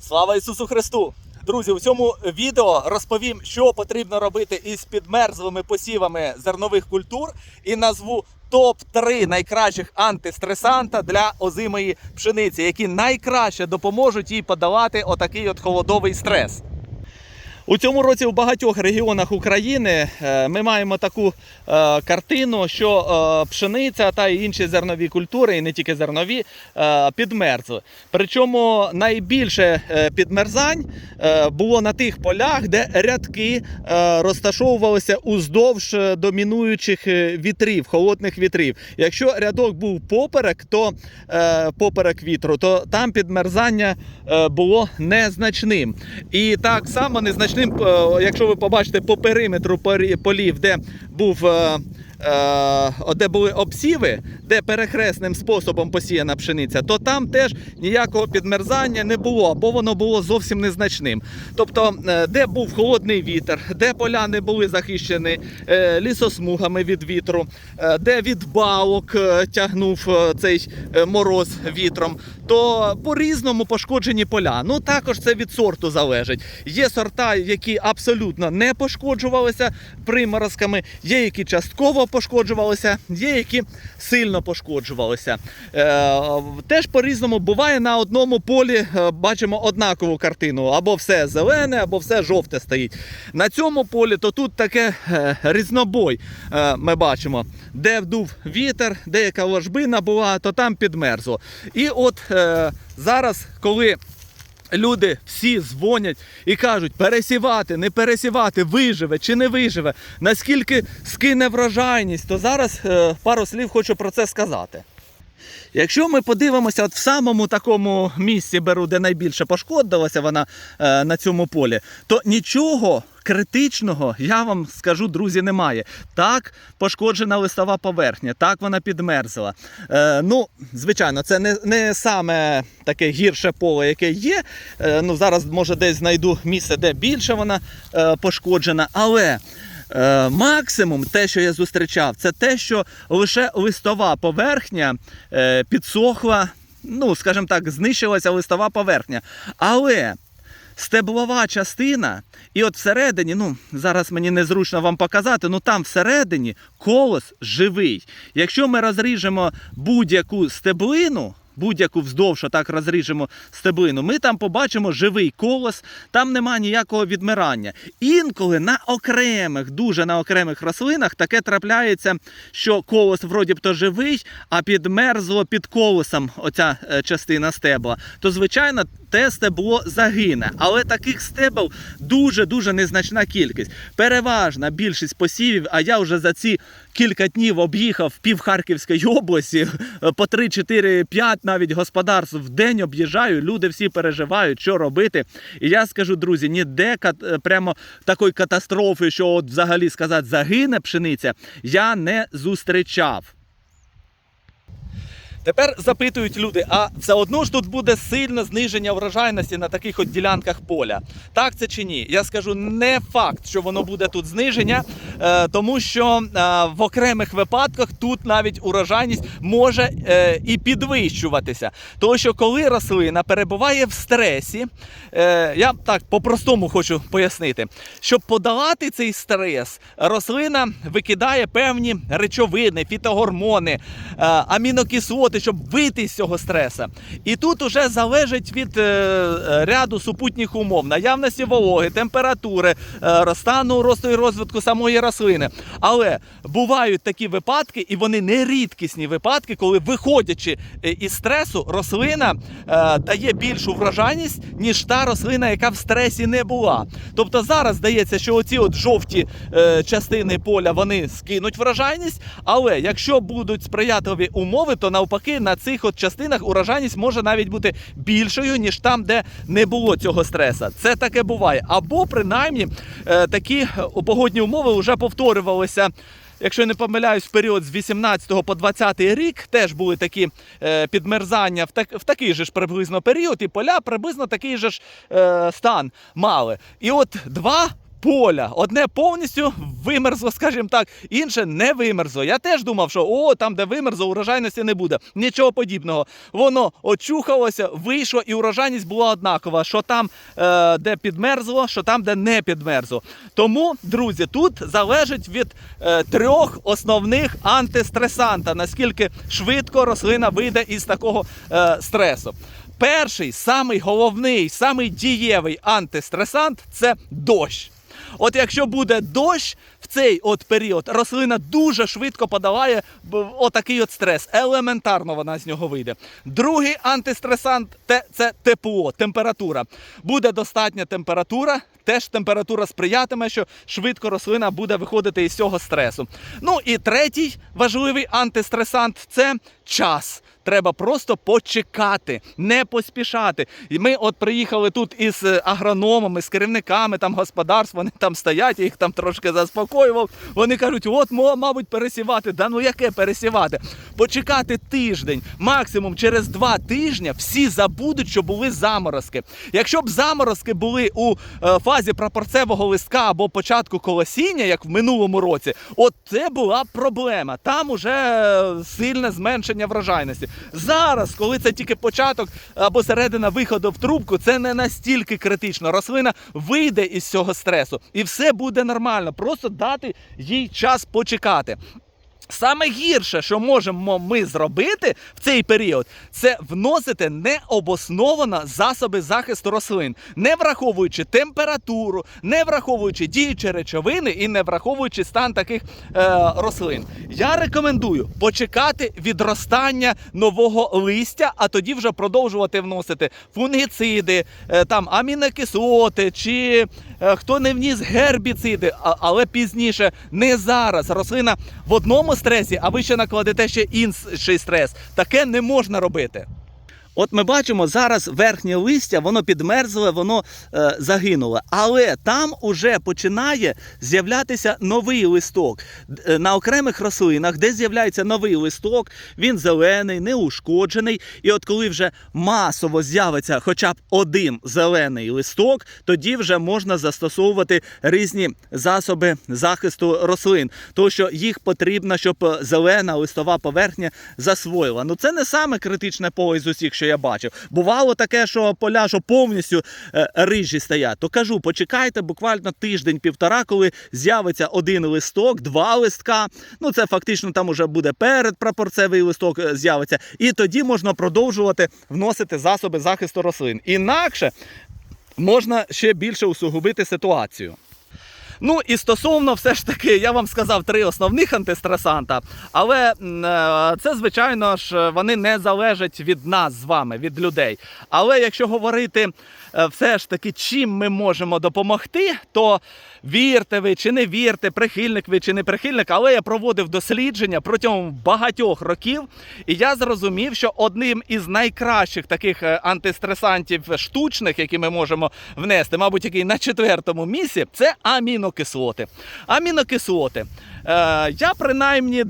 Слава Ісусу Христу! Друзі, у цьому відео розповім, що потрібно робити із підмерзлими посівами зернових культур і назву топ-3 найкращих антистресанта для озимої пшениці, які найкраще допоможуть їй подолати отакий от холодовий стрес. У цьому році у багатьох регіонах України е, ми маємо таку е, картину, що е, пшениця та інші зернові культури, і не тільки зернові, підмерзли. Причому найбільше підмерзань було на тих полях, де рядки розташовувалися уздовж домінуючих вітрів, холодних вітрів. Якщо рядок був поперек, то поперек вітру, то там підмерзання було незначним. І так само незначним, е, якщо ви побачите по периметру полів, де був. е, е, Де були обсіви, де перехресним способом посіяна пшениця, то там теж ніякого підмерзання не було, бо воно було зовсім незначним. Тобто, де був холодний вітер, де поля не були захищені лісосмугами від вітру, де від балок тягнув цей мороз вітром, то по-різному пошкоджені поля. Ну також це від сорту залежить. Є сорта, які абсолютно не пошкоджувалися приморозками, є які частково пошкоджувалися, є які сильно пошкоджувалися. Е, теж по-різному буває на одному полі, е, бачимо однакову картину. Або все зелене, або все жовте стоїть. На цьому полі то тут таке е, різнобой е, ми бачимо, де вдув вітер, деяка ложбина була, то там підмерзло. І от е, зараз, коли Люди всі дзвонять і кажуть, пересівати, не пересівати, виживе чи не виживе, наскільки скине врожайність, то зараз е, пару слів хочу про це сказати. Якщо ми подивимося от в самому такому місці беру, де найбільше пошкодилася вона е, на цьому полі, то нічого критичного, я вам скажу, друзі, немає. Так, пошкоджена листова поверхня, так вона підмерзла. Е, ну, звичайно, це не, не саме таке гірше поле, яке є. Е, ну, зараз, може, десь знайду місце, де більше вона е, пошкоджена, але. Е, максимум, те, що я зустрічав, це те, що лише листова поверхня е, підсохла, ну, скажімо так, знищилася листова поверхня. Але стеблова частина, і от всередині, ну, зараз мені незручно вам показати, ну там всередині колос живий. Якщо ми розріжемо будь-яку стеблину, будь-яку вздовж так розріжемо стеблину, ми там побачимо живий колос, там нема ніякого відмирання. Інколи на окремих, дуже на окремих рослинах таке трапляється, що колос вроді б то живий, а підмерзло під колосом оця е, частина стебла. То, звичайно, те стебло загине. Але таких стебел дуже-дуже незначна кількість. Переважна більшість посівів, а я вже за ці кілька днів об'їхав пів Харківської області, е, по 3, 4, 5 навіть господарств в день об'їжджаю. Люди всі переживають, що робити. І я скажу, друзі, ніде е, прямо такої катастрофи, що от взагалі сказати загине пшениця, я не зустрічав. Тепер запитують люди, а все одно ж тут буде сильне зниження врожайності на таких от ділянках поля. Так це чи ні? Я скажу, не факт, що воно буде тут зниження, тому що е, в окремих випадках тут навіть урожайність може е, і підвищуватися. Тому що коли рослина перебуває в стресі, е, я так по-простому хочу пояснити, щоб подолати цей стрес, рослина викидає певні речовини, фітогормони, е, амінокислоти, щоб вийти з цього стреса. І тут уже залежить від е, е, ряду супутніх умов, наявності вологи, температури, е, стану росту і розвитку самої рослини. Але бувають такі випадки, і вони не рідкісні випадки, коли, виходячи е, із стресу, рослина е, дає більшу врожайність, ніж та рослина, яка в стресі не була. Тобто зараз здається, що оці от жовті е, частини поля вони скинуть врожайність, але якщо будуть сприятливі умови, то навпаки на цих от частинах урожайність може навіть бути більшою, ніж там, де не було цього стреса. Це таке буває. Або принаймні е, такі е, погодні умови вже повторювалися. Якщо я не помиляюсь, в період з 18 по 20 рік теж були такі е, підмерзання в, так, в такий же ж приблизно період, і поля приблизно такий же ж е, стан мали. І от два поля, одне повністю вимерзло, скажімо так, інше не вимерзло. Я теж думав, що о, там, де вимерзло, урожайності не буде. Нічого подібного. Воно очухалося, вийшло, і урожайність була однакова. Що там, е, де підмерзло, що там, де не підмерзло. Тому, друзі, тут залежить від е, трьох основних антистресанта, наскільки швидко рослина вийде із такого е, стресу. Перший, самий головний, самий дієвий антистресант це дощ. От якщо буде дощ в цей от період, рослина дуже швидко подолає отакий от стрес. Елементарно вона з нього вийде. Другий антистресант це тепло, температура. Буде достатня температура, теж температура сприятиме, що швидко рослина буде виходити із цього стресу. Ну і третій важливий антистресант це час. Треба просто почекати, не поспішати. І ми от приїхали тут із е, агрономами, з керівниками там господарств, вони там стоять, я їх там трошки заспокоював. Вони кажуть, от, мабуть, пересівати. Да ну яке пересівати? Почекати тиждень, максимум через два тижні всі забудуть, що були заморозки. Якщо б заморозки були у е, фазі прапорцевого листка або початку колосіння, як в минулому році, от це була б проблема. Там уже е, сильне зменшення врожайності. Зараз, коли це тільки початок або середина виходу в трубку, це не настільки критично. Рослина вийде із цього стресу, і все буде нормально. Просто дати їй час почекати. Саме гірше, що можемо ми зробити в цей період, це вносити необосновано засоби захисту рослин, не враховуючи температуру, не враховуючи діючі речовини і не враховуючи стан таких е, рослин. Я рекомендую почекати відростання нового листя, а тоді вже продовжувати вносити фунгіциди, е, там амінокислоти чи е, хто не вніс гербіциди, а- але пізніше, не зараз. Рослина в одному стресі, а ви ще накладете ще інший стрес. Таке не можна робити. От ми бачимо зараз верхнє листя, воно підмерзле, воно е, загинуло. Але там уже починає з'являтися новий листок. Е, На окремих рослинах, де з'являється новий листок, він зелений, неушкоджений. І от коли вже масово з'явиться хоча б один зелений листок, тоді вже можна застосовувати різні засоби захисту рослин, тому що їх потрібно, щоб е, зелена листова поверхня засвоїла. Ну це не саме критичне поле з усіх, що я бачив. Бувало таке, що поля що повністю е, рижі стоять. То кажу, почекайте буквально тиждень-півтора, коли з'явиться один листок, два листка. Ну це фактично там уже буде передпрапорцевий листок е, з'явиться. І тоді можна продовжувати вносити засоби захисту рослин. Інакше можна ще більше усугубити ситуацію. Ну і стосовно все ж таки, я вам сказав три основних антистресанта, але е, це, звичайно ж, вони не залежать від нас з вами, від людей. Але якщо говорити е, все ж таки, чим ми можемо допомогти, то вірте ви чи не вірте, прихильник ви чи не прихильник, але я проводив дослідження протягом багатьох років, і я зрозумів, що одним із найкращих таких е, антистресантів штучних, які ми можемо внести, мабуть, який на четвертому місці, це амінокислоти. Амінокислоти. Е, я принаймні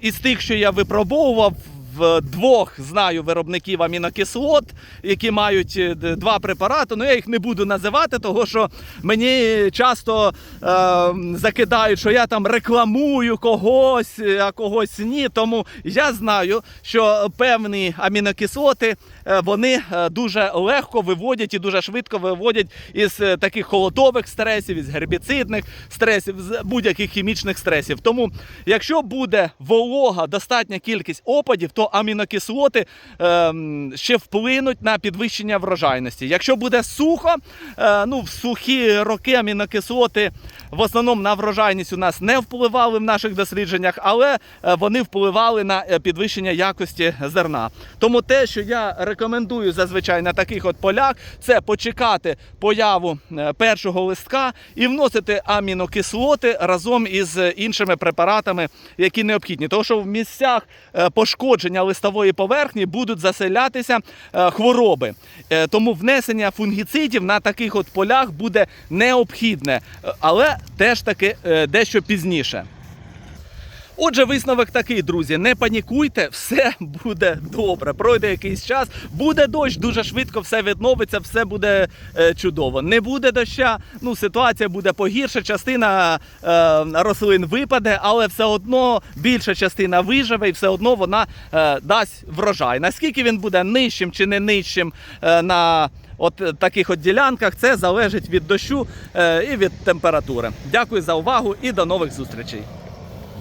із тих, що я випробовував. В двох знаю виробників амінокислот, які мають е, два препарати. Ну я їх не буду називати, тому що мені часто е, закидають, що я там рекламую когось, е, а когось ні. Тому я знаю, що певні амінокислоти вони е, дуже легко виводять і дуже швидко виводять із е, таких холодових стресів, із гербіцидних стресів, з будь-яких хімічних стресів. Тому, якщо буде волога, достатня кількість опадів, то амінокислоти ем, ще вплинуть на підвищення врожайності. Якщо буде сухо, е, ну в сухі роки амінокислоти в основному на врожайність у нас не впливали в наших дослідженнях, але е, вони впливали на е, підвищення якості зерна. Тому те, що я рекомендую зазвичай на таких от полях, це почекати появу е, першого листка і вносити амінокислоти разом із е, іншими препаратами, які необхідні. Тому що в місцях е, пошкодження листової поверхні будуть заселятися хвороби. Тому внесення фунгіцидів на таких от полях буде необхідне, але теж таки дещо пізніше. Отже, висновок такий, друзі: не панікуйте, все буде добре. Пройде якийсь час, буде дощ, дуже швидко все відновиться, все буде е, чудово. Не буде доща, ну ситуація буде погірша. Частина е, рослин випаде, але все одно більша частина виживе, і все одно вона е, дасть врожай. Наскільки він буде нижчим чи не нижчим е, на от е, таких от ділянках, це залежить від дощу е, і від температури. Дякую за увагу і до нових зустрічей.